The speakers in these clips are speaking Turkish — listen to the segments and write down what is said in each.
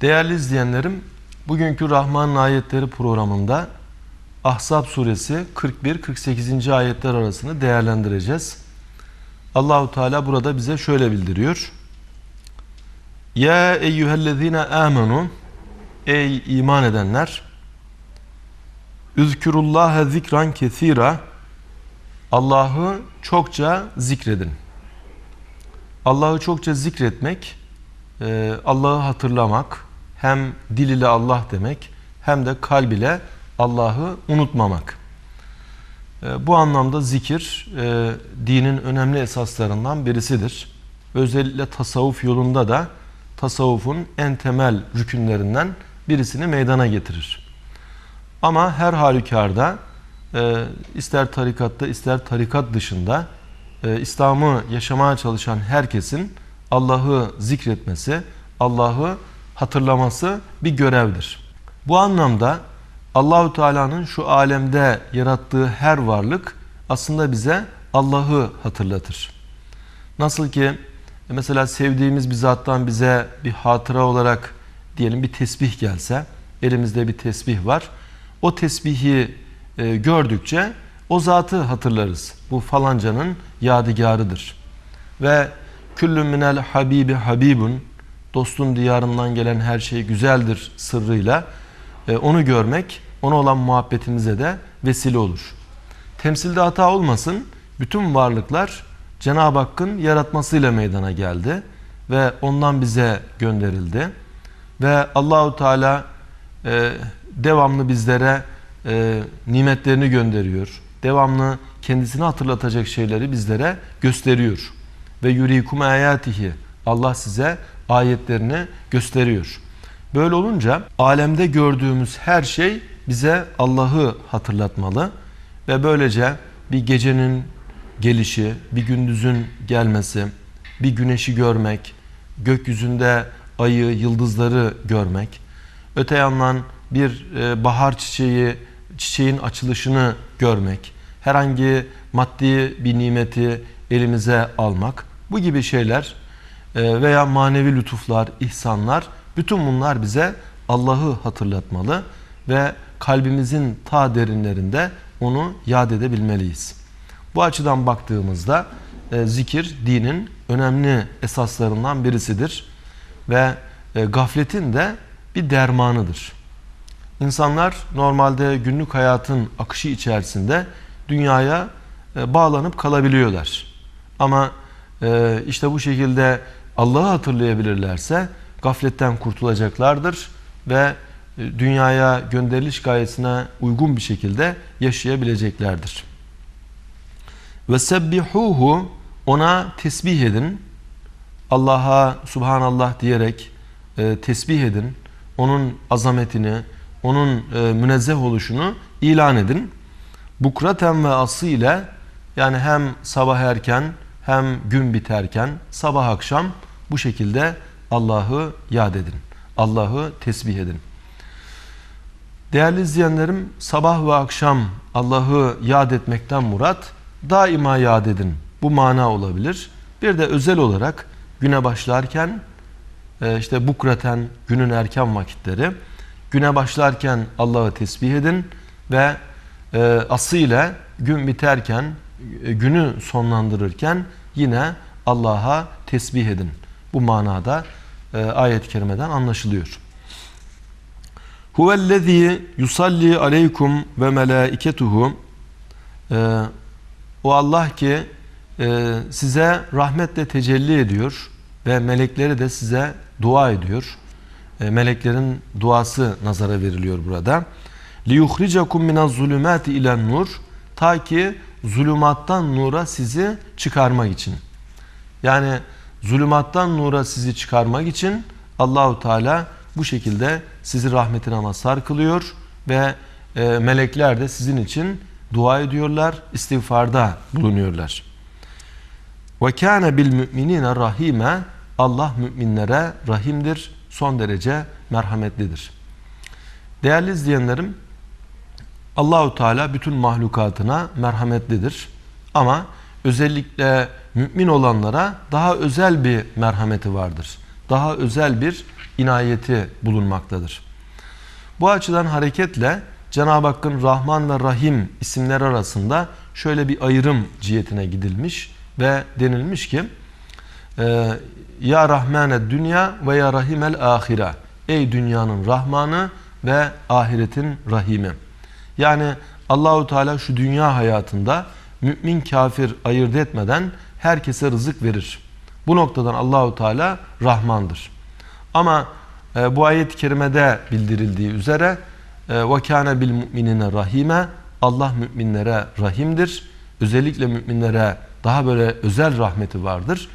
Değerli izleyenlerim, bugünkü Rahman'ın ayetleri programında Ahzab suresi 41-48. ayetler arasını değerlendireceğiz. Allahu Teala burada bize şöyle bildiriyor. Ya eyyühellezine amenu Ey iman edenler Üzkürullâhe zikran kesira Allah'ı çokça zikredin. Allah'ı çokça zikretmek, e, Allah'ı hatırlamak, hem dil ile Allah demek, hem de kalb ile Allah'ı unutmamak. E, bu anlamda zikir, e, dinin önemli esaslarından birisidir. Özellikle tasavvuf yolunda da tasavvufun en temel rükünlerinden birisini meydana getirir. Ama her halükarda ister tarikatta ister tarikat dışında İslam'ı yaşamaya çalışan herkesin Allah'ı zikretmesi, Allah'ı hatırlaması bir görevdir. Bu anlamda Allahu Teala'nın şu alemde yarattığı her varlık aslında bize Allah'ı hatırlatır. Nasıl ki mesela sevdiğimiz bir zattan bize bir hatıra olarak diyelim bir tesbih gelse, elimizde bir tesbih var. O tesbihi e, gördükçe o zatı hatırlarız. Bu falancanın yadigarıdır. Ve küllü minel habibi habibun dostun diyarından gelen her şey güzeldir sırrıyla e, onu görmek ona olan muhabbetimize de vesile olur. Temsilde hata olmasın. Bütün varlıklar Cenab-ı Hakk'ın yaratmasıyla meydana geldi ve ondan bize gönderildi. Ve Allahu Teala e, devamlı bizlere e, nimetlerini gönderiyor. Devamlı kendisini hatırlatacak şeyleri bizlere gösteriyor. Ve yurikum ayatihi Allah size ayetlerini gösteriyor. Böyle olunca alemde gördüğümüz her şey bize Allah'ı hatırlatmalı ve böylece bir gecenin gelişi, bir gündüzün gelmesi, bir güneşi görmek, gökyüzünde ayı, yıldızları görmek, öte yandan bir e, bahar çiçeği, çiçeğin açılışını görmek, herhangi maddi bir nimeti elimize almak, bu gibi şeyler e, veya manevi lütuflar, ihsanlar, bütün bunlar bize Allah'ı hatırlatmalı ve kalbimizin ta derinlerinde onu yad edebilmeliyiz. Bu açıdan baktığımızda e, zikir dinin önemli esaslarından birisidir ve e, gafletin de bir dermanıdır. İnsanlar normalde günlük hayatın akışı içerisinde dünyaya bağlanıp kalabiliyorlar. Ama e, işte bu şekilde Allah'ı hatırlayabilirlerse gafletten kurtulacaklardır ve e, dünyaya gönderiliş gayesine uygun bir şekilde yaşayabileceklerdir. Ve sebbihuhu ona tesbih edin. Allah'a subhanallah diyerek e, tesbih edin. Onun azametini, onun e, münezzeh oluşunu ilan edin. Bukraten ve ası ile yani hem sabah erken hem gün biterken sabah akşam bu şekilde Allah'ı yad edin. Allah'ı tesbih edin. Değerli izleyenlerim sabah ve akşam Allah'ı yad etmekten murat daima yad edin. Bu mana olabilir. Bir de özel olarak güne başlarken e, işte bukraten günün erken vakitleri güne başlarken Allah'ı tesbih edin ve e, ası ile gün biterken günü sonlandırırken yine Allah'a tesbih edin. Bu manada ayet-i kerimeden anlaşılıyor. Huvellezî yusalli aleykum ve melâiketuhu O Allah ki size rahmetle tecelli ediyor ve melekleri de size dua ediyor. Meleklerin duası nazara veriliyor burada. لِيُخْرِجَكُمْ مِنَ الظُّلُمَاتِ اِلَى nur Ta ki zulümattan nura sizi çıkarmak için. Yani zulümattan nura sizi çıkarmak için Allahu Teala bu şekilde sizi rahmetine mazhar kılıyor ve e, melekler de sizin için dua ediyorlar, istiğfarda bulunuyorlar. Ve kâne bil müminine rahime Allah müminlere rahimdir, son derece merhametlidir. Değerli izleyenlerim, Allahu Teala bütün mahlukatına merhametlidir. Ama özellikle mümin olanlara daha özel bir merhameti vardır. daha özel bir inayeti bulunmaktadır. Bu açıdan hareketle Cenab-ı Hakk'ın Rahman ve Rahim isimler arasında şöyle bir ayrım cihetine gidilmiş ve denilmiş ki e, Ya Rahmane dünya ve Ya Rahimel ahire Ey dünyanın Rahmanı ve ahiretin Rahimi. Yani Allahu Teala şu dünya hayatında mümin kafir ayırt etmeden herkese rızık verir. Bu noktadan Allahu Teala Rahmandır. Ama e, bu ayet-i kerimede bildirildiği üzere ve bil mu'minine rahime Allah müminlere rahimdir. Özellikle müminlere daha böyle özel rahmeti vardır.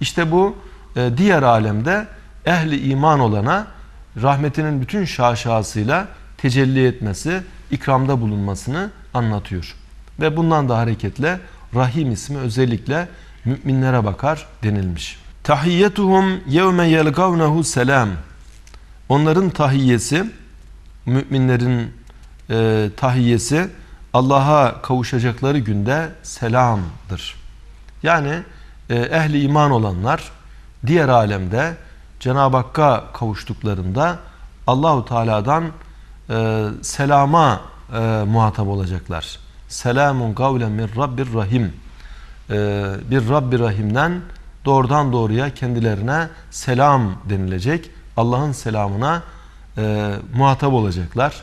İşte bu e, diğer alemde ehli iman olana rahmetinin bütün şaşasıyla tecelli etmesi, ikramda bulunmasını anlatıyor. Ve bundan da hareketle Rahim ismi özellikle müminlere bakar denilmiş. Tahiyyetuhum yevme yelgavnehu selam. Onların tahiyyesi, müminlerin e, tahiyyesi Allah'a kavuşacakları günde selamdır. Yani e, ehli iman olanlar diğer alemde Cenab-ı Hakk'a kavuştuklarında Allahu Teala'dan e, selama e, muhatap olacaklar. Selamun kavlen min Rabbir Rahim. E, bir Rabbi Rahim'den doğrudan doğruya kendilerine selam denilecek. Allah'ın selamına e, muhatap olacaklar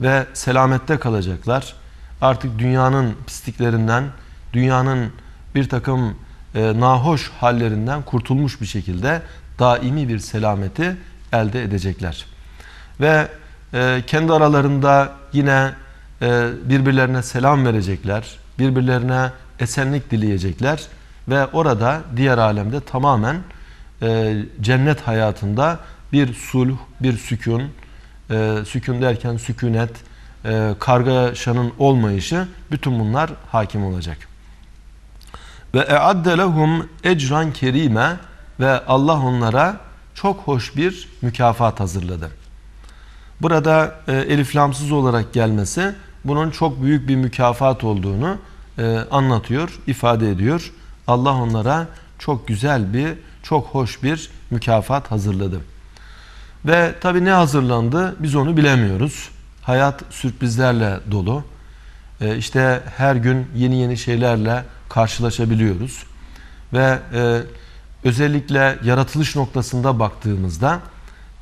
ve selamette kalacaklar. Artık dünyanın pisliklerinden, dünyanın bir takım e, nahoş hallerinden kurtulmuş bir şekilde daimi bir selameti elde edecekler. Ve e, kendi aralarında yine e, birbirlerine selam verecekler, birbirlerine esenlik dileyecekler ve orada diğer alemde tamamen e, cennet hayatında bir sulh, bir sükun, e, sükun derken sükunet, e, kargaşanın olmayışı bütün bunlar hakim olacak. Ve e'adde lehum ecran kerime ve Allah onlara çok hoş bir mükafat hazırladı. Burada e, eliflamsız olarak gelmesi bunun çok büyük bir mükafat olduğunu e, anlatıyor, ifade ediyor. Allah onlara çok güzel bir, çok hoş bir mükafat hazırladı. Ve tabi ne hazırlandı biz onu bilemiyoruz. Hayat sürprizlerle dolu. E, işte her gün yeni yeni şeylerle karşılaşabiliyoruz. Ve e, özellikle yaratılış noktasında baktığımızda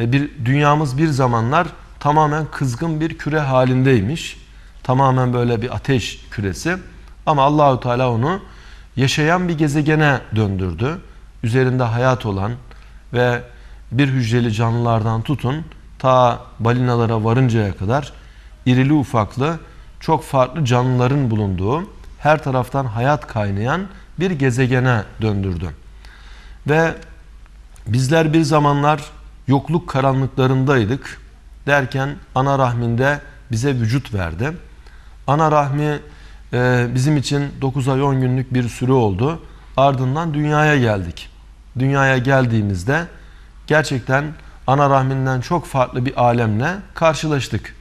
e, bir dünyamız bir zamanlar tamamen kızgın bir küre halindeymiş. Tamamen böyle bir ateş küresi. Ama Allahü Teala onu yaşayan bir gezegene döndürdü. Üzerinde hayat olan ve bir hücreli canlılardan tutun ta balinalara varıncaya kadar irili ufaklı çok farklı canlıların bulunduğu her taraftan hayat kaynayan bir gezegene döndürdü. Ve bizler bir zamanlar yokluk karanlıklarındaydık derken ana rahminde bize vücut verdi. Ana rahmi e, bizim için 9 ay 10 günlük bir süre oldu. Ardından dünyaya geldik. Dünyaya geldiğimizde gerçekten ana rahminden çok farklı bir alemle karşılaştık.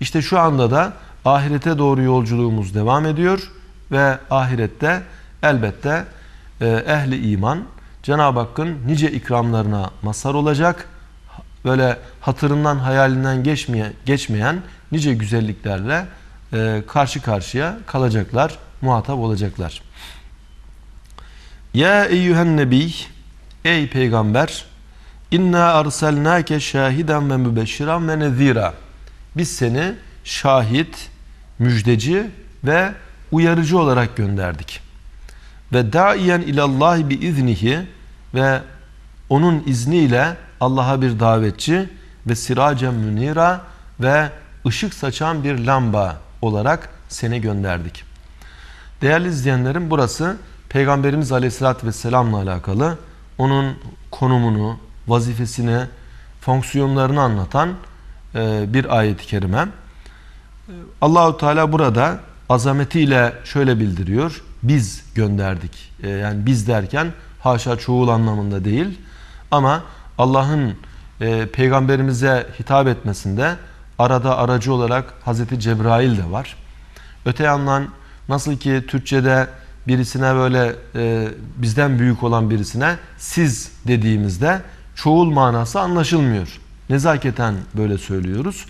İşte şu anda da ahirete doğru yolculuğumuz devam ediyor ve ahirette elbette e, ehli iman Cenab-ı Hakk'ın nice ikramlarına mazhar olacak. Böyle hatırından hayalinden geçmeyen, geçmeyen nice güzelliklerle e, karşı karşıya kalacaklar, muhatap olacaklar. Ya eyyühen nebi, ey peygamber, inna arselnake şahiden ve mübeşşiran ve nezira. Biz seni şahit, müjdeci ve uyarıcı olarak gönderdik. Ve daiyen ilallahi bi iznihi ve onun izniyle Allah'a bir davetçi ve siracen münira ve ışık saçan bir lamba olarak seni gönderdik. Değerli izleyenlerim burası Peygamberimiz Aleyhisselatü Vesselam'la alakalı onun konumunu, vazifesini, fonksiyonlarını anlatan e, bir ayet-i kerime. Allahu Teala burada azametiyle şöyle bildiriyor. Biz gönderdik. E, yani biz derken haşa çoğul anlamında değil. Ama Allah'ın e, peygamberimize hitap etmesinde arada aracı olarak Hazreti Cebrail de var. Öte yandan nasıl ki Türkçe'de birisine böyle e, bizden büyük olan birisine siz dediğimizde çoğul manası anlaşılmıyor. Nezaketen böyle söylüyoruz.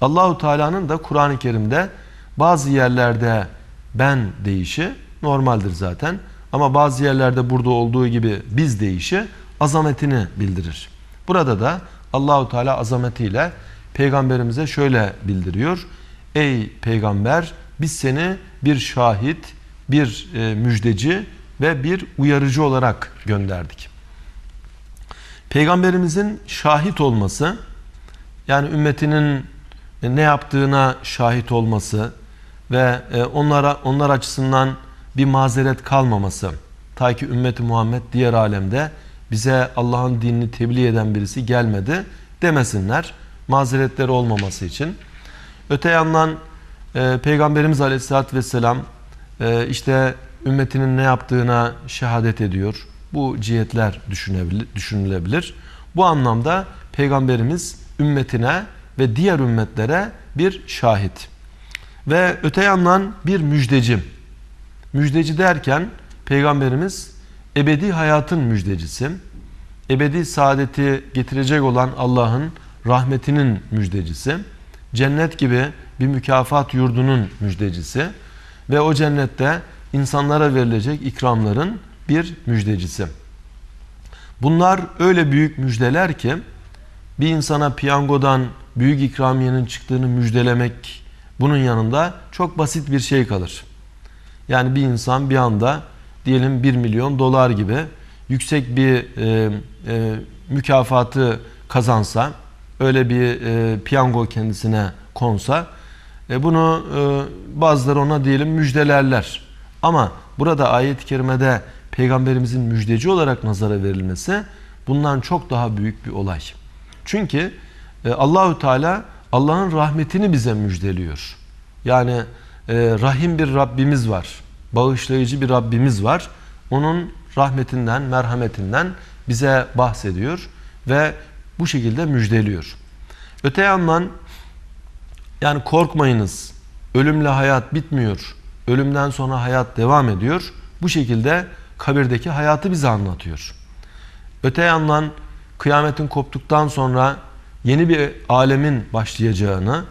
Allahu Teala'nın da Kur'an-ı Kerim'de bazı yerlerde ben deyişi normaldir zaten. Ama bazı yerlerde burada olduğu gibi biz deyişi azametini bildirir. Burada da Allahu Teala azametiyle peygamberimize şöyle bildiriyor. Ey peygamber biz seni bir şahit, bir e, müjdeci ve bir uyarıcı olarak gönderdik. Peygamberimizin şahit olması yani ümmetinin ne yaptığına şahit olması ve e, onlara onlar açısından bir mazeret kalmaması ta ki ümmeti Muhammed diğer alemde bize Allah'ın dinini tebliğ eden birisi gelmedi demesinler mazeretleri olmaması için. Öte yandan e, Peygamberimiz Aleyhisselatü Vesselam e, işte ümmetinin ne yaptığına şehadet ediyor. Bu cihetler düşünülebilir. Bu anlamda Peygamberimiz ümmetine ve diğer ümmetlere bir şahit. Ve öte yandan bir müjdeci. Müjdeci derken Peygamberimiz ebedi hayatın müjdecisi. Ebedi saadeti getirecek olan Allah'ın rahmetinin müjdecisi. Cennet gibi bir mükafat yurdunun müjdecisi. Ve o cennette insanlara verilecek ikramların bir müjdecisi. Bunlar öyle büyük müjdeler ki bir insana piyangodan büyük ikramiyenin çıktığını müjdelemek bunun yanında çok basit bir şey kalır. Yani bir insan bir anda diyelim 1 milyon dolar gibi yüksek bir e, e, mükafatı kazansa, öyle bir e, piyango kendisine konsa, e, bunu e, bazıları ona diyelim müjdelerler. Ama burada ayet-i kerimede peygamberimizin müjdeci olarak nazara verilmesi bundan çok daha büyük bir olay. Çünkü e, Allahü Teala Allah'ın rahmetini bize müjdeliyor. Yani e, rahim bir Rabbimiz var. Bağışlayıcı bir Rabbimiz var. Onun rahmetinden, merhametinden bize bahsediyor ve bu şekilde müjdeliyor. Öte yandan yani korkmayınız. Ölümle hayat bitmiyor. Ölümden sonra hayat devam ediyor. Bu şekilde kabirdeki hayatı bize anlatıyor. Öte yandan kıyametin koptuktan sonra yeni bir alemin başlayacağını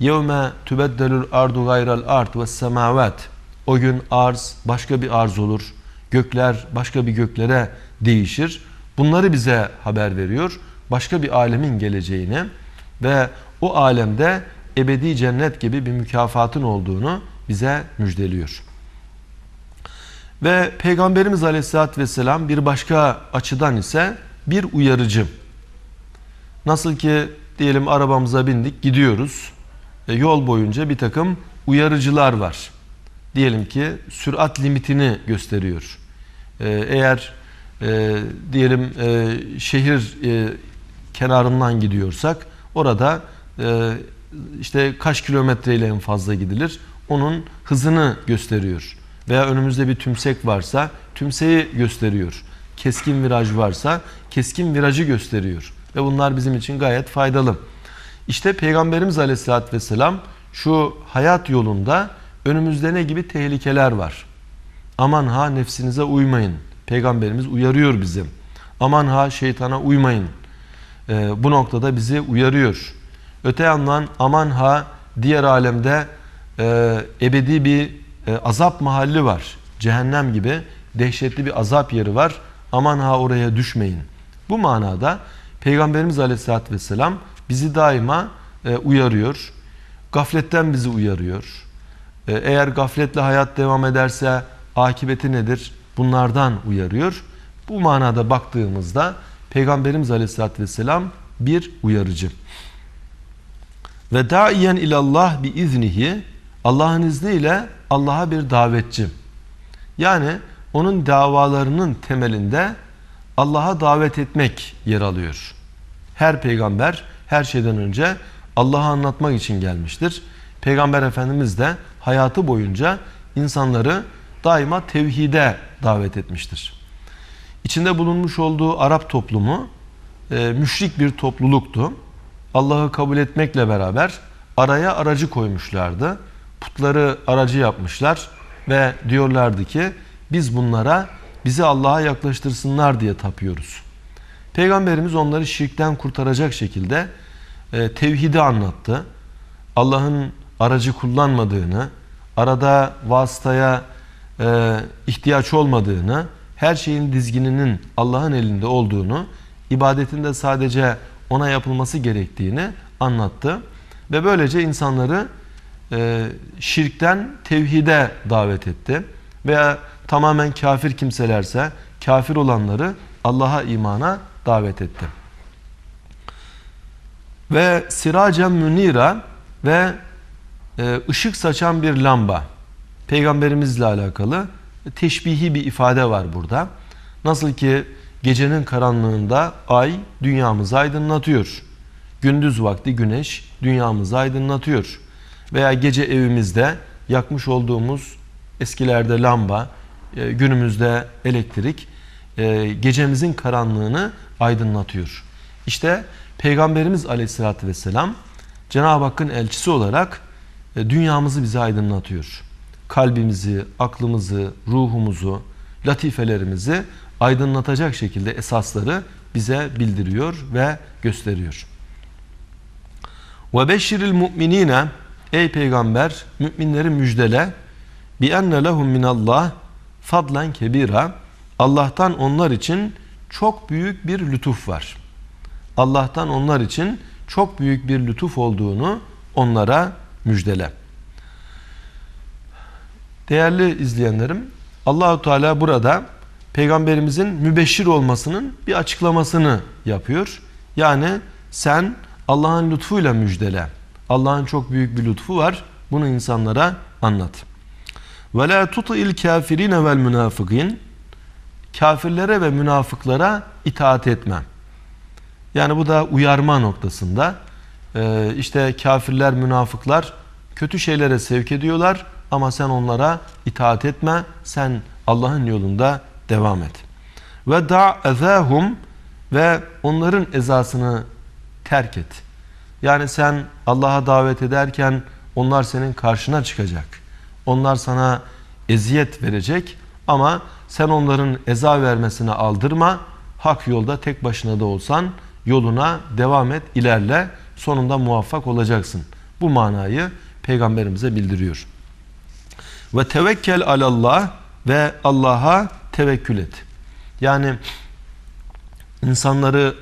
yevme tübeddelül ardu gayral ard ve semavat o gün arz başka bir arz olur. Gökler başka bir göklere değişir. Bunları bize haber veriyor. Başka bir alemin geleceğini ve o alemde ebedi cennet gibi bir mükafatın olduğunu bize müjdeliyor. Ve Peygamberimiz Aleyhisselatü Vesselam bir başka açıdan ise bir uyarıcı. Nasıl ki diyelim arabamıza bindik gidiyoruz. E, yol boyunca bir takım uyarıcılar var. Diyelim ki sürat limitini gösteriyor. E, eğer e, diyelim e, şehir e, kenarından gidiyorsak orada e, işte kaç kilometreyle en fazla gidilir onun hızını gösteriyor. Veya önümüzde bir tümsek varsa tümseyi gösteriyor. Keskin viraj varsa keskin virajı gösteriyor. Ve bunlar bizim için gayet faydalı. İşte Peygamberimiz Aleyhisselatü Vesselam şu hayat yolunda önümüzde ne gibi tehlikeler var. Aman ha nefsinize uymayın. Peygamberimiz uyarıyor bizi. Aman ha şeytana uymayın. Ee, bu noktada bizi uyarıyor. Öte yandan aman ha diğer alemde e, ebedi bir e, azap mahalli var. Cehennem gibi dehşetli bir azap yeri var. Aman ha oraya düşmeyin. Bu manada Peygamberimiz Aleyhisselatü Vesselam bizi daima e, uyarıyor. Gafletten bizi uyarıyor. E, eğer gafletle hayat devam ederse akıbeti nedir? Bunlardan uyarıyor. Bu manada baktığımızda Peygamberimiz Aleyhisselatü Vesselam bir uyarıcı. Ve daiyen ilallah bi iznihi Allah'ın izniyle Allah'a bir davetçi. Yani onun davalarının temelinde Allah'a davet etmek yer alıyor. Her peygamber her şeyden önce Allah'ı anlatmak için gelmiştir. Peygamber Efendimiz de hayatı boyunca insanları daima tevhide davet etmiştir. İçinde bulunmuş olduğu Arap toplumu e, müşrik bir topluluktu. Allah'ı kabul etmekle beraber araya aracı koymuşlardı. Putları aracı yapmışlar ve diyorlardı ki biz bunlara bizi Allah'a yaklaştırsınlar diye tapıyoruz. Peygamberimiz onları şirkten kurtaracak şekilde e, tevhidi anlattı. Allah'ın aracı kullanmadığını, arada vasıtaya e, ihtiyaç olmadığını, her şeyin dizgininin Allah'ın elinde olduğunu, ibadetinde sadece ona yapılması gerektiğini anlattı. Ve böylece insanları e, şirkten tevhide davet etti. Veya tamamen kafir kimselerse kafir olanları Allah'a imana davet etti. Ve siracen münira ve ışık saçan bir lamba. Peygamberimizle alakalı teşbihi bir ifade var burada. Nasıl ki gecenin karanlığında ay dünyamızı aydınlatıyor. Gündüz vakti güneş dünyamızı aydınlatıyor. Veya gece evimizde yakmış olduğumuz eskilerde lamba, e, günümüzde elektrik e, gecemizin karanlığını aydınlatıyor. İşte Peygamberimiz Aleyhisselatü Vesselam Cenab-ı Hakk'ın elçisi olarak dünyamızı bize aydınlatıyor. Kalbimizi, aklımızı, ruhumuzu, latifelerimizi aydınlatacak şekilde esasları bize bildiriyor ve gösteriyor. Ve beşiril mu'minine Ey peygamber müminleri müjdele bi enne lehum minallah fadlan kebira Allah'tan onlar için çok büyük bir lütuf var. Allah'tan onlar için çok büyük bir lütuf olduğunu onlara müjdele. Değerli izleyenlerim, Allahu Teala burada peygamberimizin mübeşşir olmasının bir açıklamasını yapıyor. Yani sen Allah'ın lütfuyla müjdele. Allah'ın çok büyük bir lütfu var. Bunu insanlara anlat. Ve la tuti'il kafirine vel münafıkîn kafirlere ve münafıklara itaat etme. Yani bu da uyarma noktasında. Ee, işte kafirler, münafıklar kötü şeylere sevk ediyorlar ama sen onlara itaat etme. Sen Allah'ın yolunda devam et. Ve da ezahum ve onların ezasını terk et. Yani sen Allah'a davet ederken onlar senin karşına çıkacak. Onlar sana eziyet verecek ama sen onların eza vermesine aldırma. Hak yolda tek başına da olsan yoluna devam et, ilerle. Sonunda muvaffak olacaksın. Bu manayı peygamberimize bildiriyor. Ve tevekkel alallah ve Allah'a tevekkül et. Yani insanları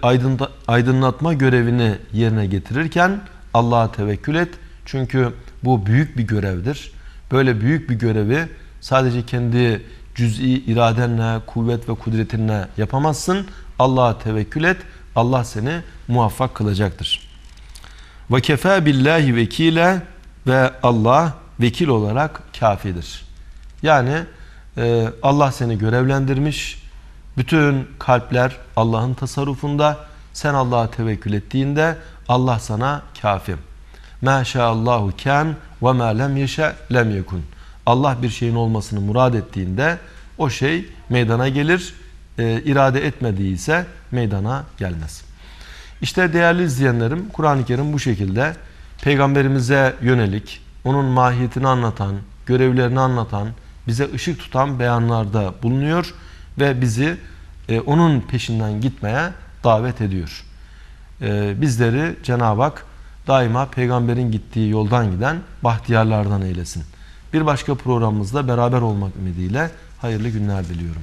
aydınlatma görevini yerine getirirken Allah'a tevekkül et. Çünkü bu büyük bir görevdir. Böyle büyük bir görevi sadece kendi cüz'i iradenle, kuvvet ve kudretinle yapamazsın. Allah'a tevekkül et. Allah seni muvaffak kılacaktır. Ve kefa billahi vekile ve Allah vekil olarak kafidir. Yani e, Allah seni görevlendirmiş. Bütün kalpler Allah'ın tasarrufunda. Sen Allah'a tevekkül ettiğinde Allah sana kafi. Maşaallahu kan ve ma lem yeşe lem yekun. Allah bir şeyin olmasını murad ettiğinde o şey meydana gelir. E, irade etmediyse meydana gelmez. İşte değerli izleyenlerim Kur'an-ı Kerim bu şekilde peygamberimize yönelik onun mahiyetini anlatan, görevlerini anlatan, bize ışık tutan beyanlarda bulunuyor ve bizi e, onun peşinden gitmeye davet ediyor. E, bizleri Cenab-ı Hak daima peygamberin gittiği yoldan giden bahtiyarlardan eylesin. Bir başka programımızda beraber olmak ümidiyle hayırlı günler diliyorum.